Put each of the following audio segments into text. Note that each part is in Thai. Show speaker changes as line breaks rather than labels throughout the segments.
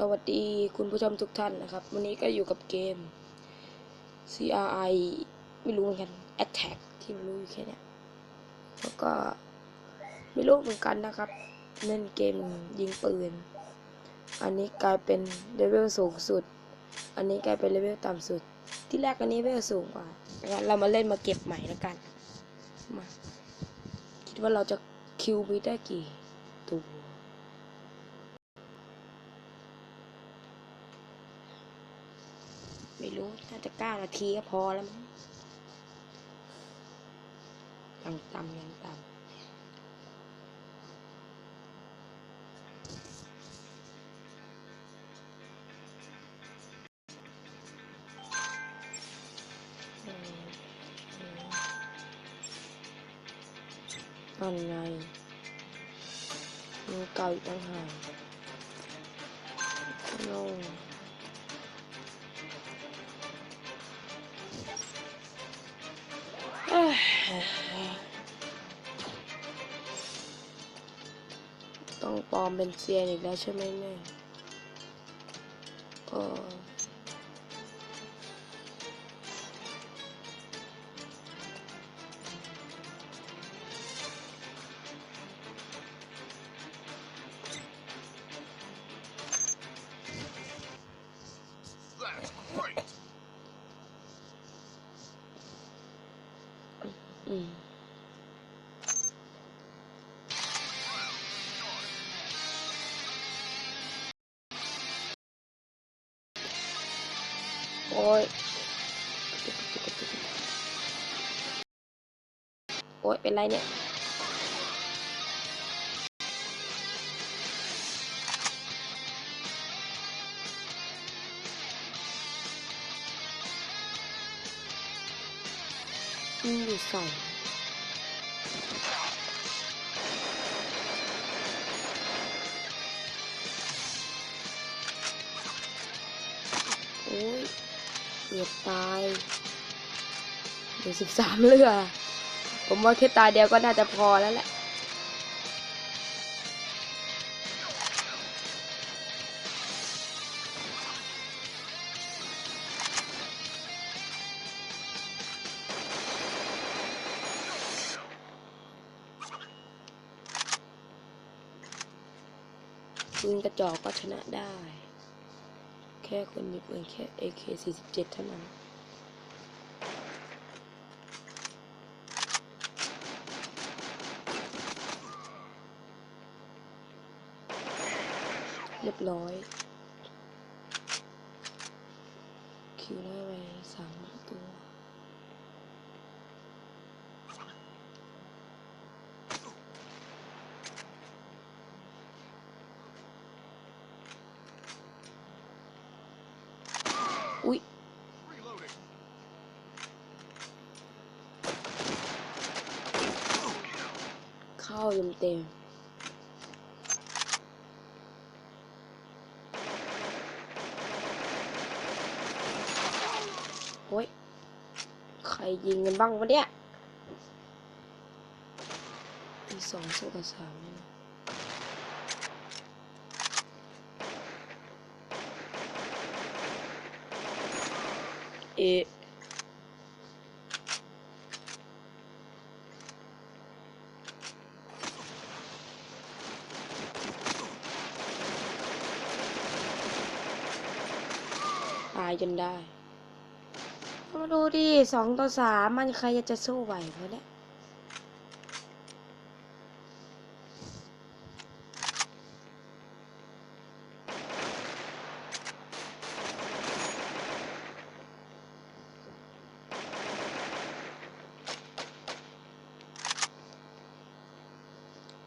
สวัสดีคุณผู้ชมทุกท่านนะครับ วันนี้ก็อยู่กับเกม CRI ไม่รู้เหมือนกัน Attack ที่ไม่รู้อยู่แค่นี้แล้วก็ไม่รู้เหมือนกันนะครับเล่นเกมยิงปืน อันนี้กลายเป็นเลเวลสูงสุด อันนี้กลายเป็นเลเวลต่ำสุด ที่แรกอันนี้เลเวลสูงกว่างั้นเรามาเล่นมาเก็บใหม่แล้วกันมาคิดว่าเราจะคิวไปได้กี่ตัว ไม่รู้ น่าจะเก้านาทีก็พอแล้วมั้งยังต่ำยังต่ำอันไงมือเก่าอีกต่างหากโน่ ต้องปลอมเป็นเซียนอีกแล้วใช่ไหมเนี่เอออืม Ôi. Ôi, bên này nè. Ừ, sỏi. Ôi. เกือบตายเดี๋ยวสิบสามเลือ ผมว่าแค่ตายเดียวก็น่าจะพอแล้วแหละปืนกระจอกก็ชนะได้ ค่คนมีปืนแค่ AK 47 เท่านั้นเรียบร้อย คิวได้ไปสามตัว อุ๊ย เข้าเต็มเต็มโอ้ย ใครยิงกันบ้างวะเนี่ยมีสองโซ่กับสามเนี่ยเอะายจนได้ มาดูดิสองต่อสามมันใครจะสู้ไหววะเนี่ย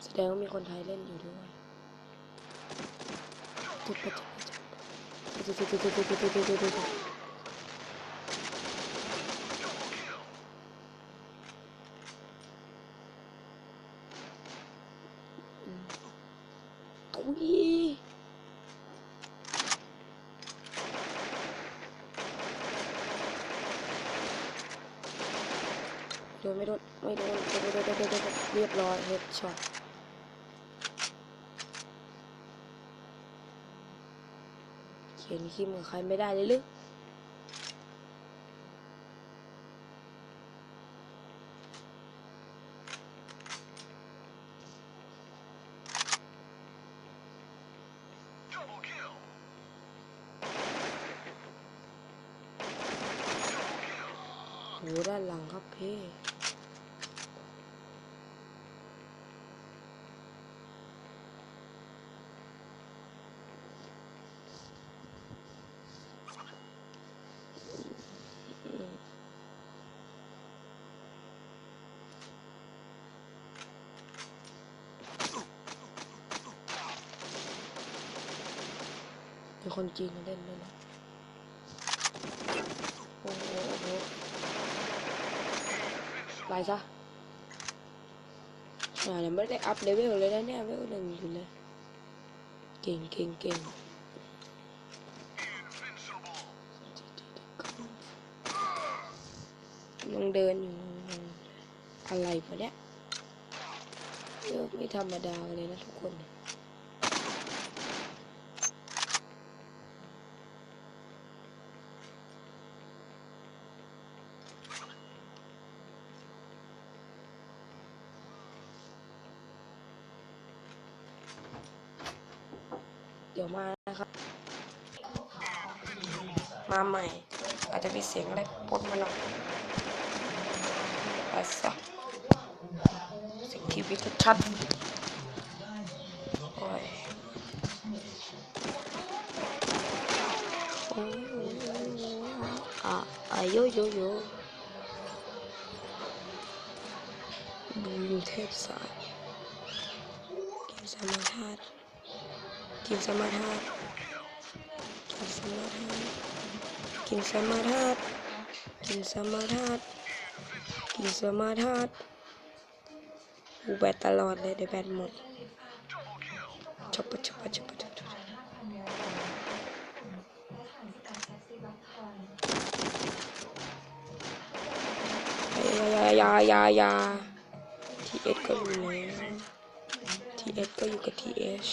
แสดงว่ามีคนไทยเล่นอยู่ด้วยจุดประจุ ถุยโดนไม่โดนไม่โดนโดนโดนโดนเรียบร้อยเฮดช็อต เขียนคิมกับใครไม่ได้เลยหรือโหด้านหลังครับพี่ มีคนจีนเล่นด้วยนะโอ้โหโอ้โหไปซะอ่ายังไม่ได้อัพเลเวลเลยนะเนี่ยเลเวลหนึ่งอยู่เลยเก่งเก่งเก่งยังเดินอยู่อะไรปะเนี่ยเออไม่ธรรมดาเลยนะทุกคน ดี๋ยวมานะครับ มาใหม่ อาจจะมีเสียงอะไรปนมาหน่อยไปซะเสียงทีวีชัดๆโอ้ยโอ้ยโอ้โหอะอะโยโยโยบูมเทพสายเกมสมาธาตุ กินสมาธาตุกินสมาธาตุกินสมาธาตุกินสมาธาตุกินสมาธาตุกูแบตตลอดเลยเดี๋ยวแบตหมดชับปะชับปะชับปะชับปะยายายายาทีเอสก็อยู่แล้วทีเอสก็อยู่กับทีเอส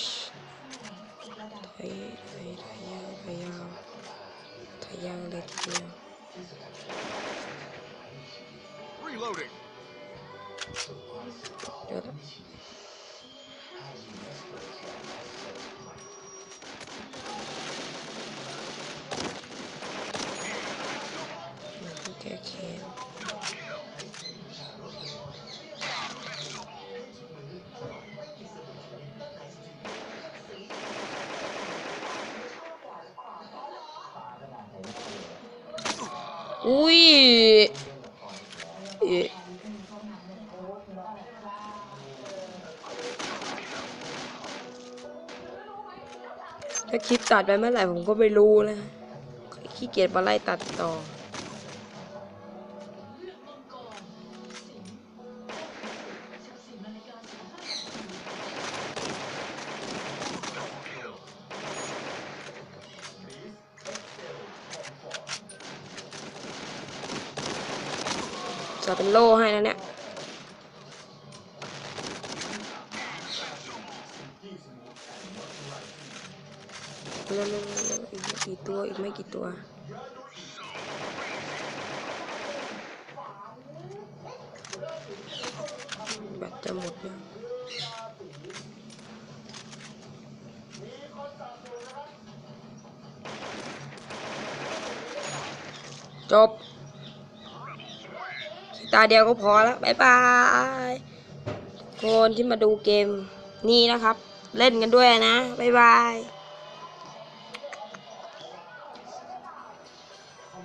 Reloading.
อุ้ยถ้าคลิปตัดไปเมื่อไหร่ผมก็ไม่รู้นะขี้เกียจมาไล่ตัดต่อ จะเป็นโล่ให้นะเนี่ยเร็วๆอีกไม่กี่ตัวอีกไม่กี่ตัวแบตจะหมดยังจบ ตาเดียวก็พอแล้วบ๊ายบายคนที่มาดูเกมนี้นะครับ เล่นกันด้วยนะบ๊ายบาย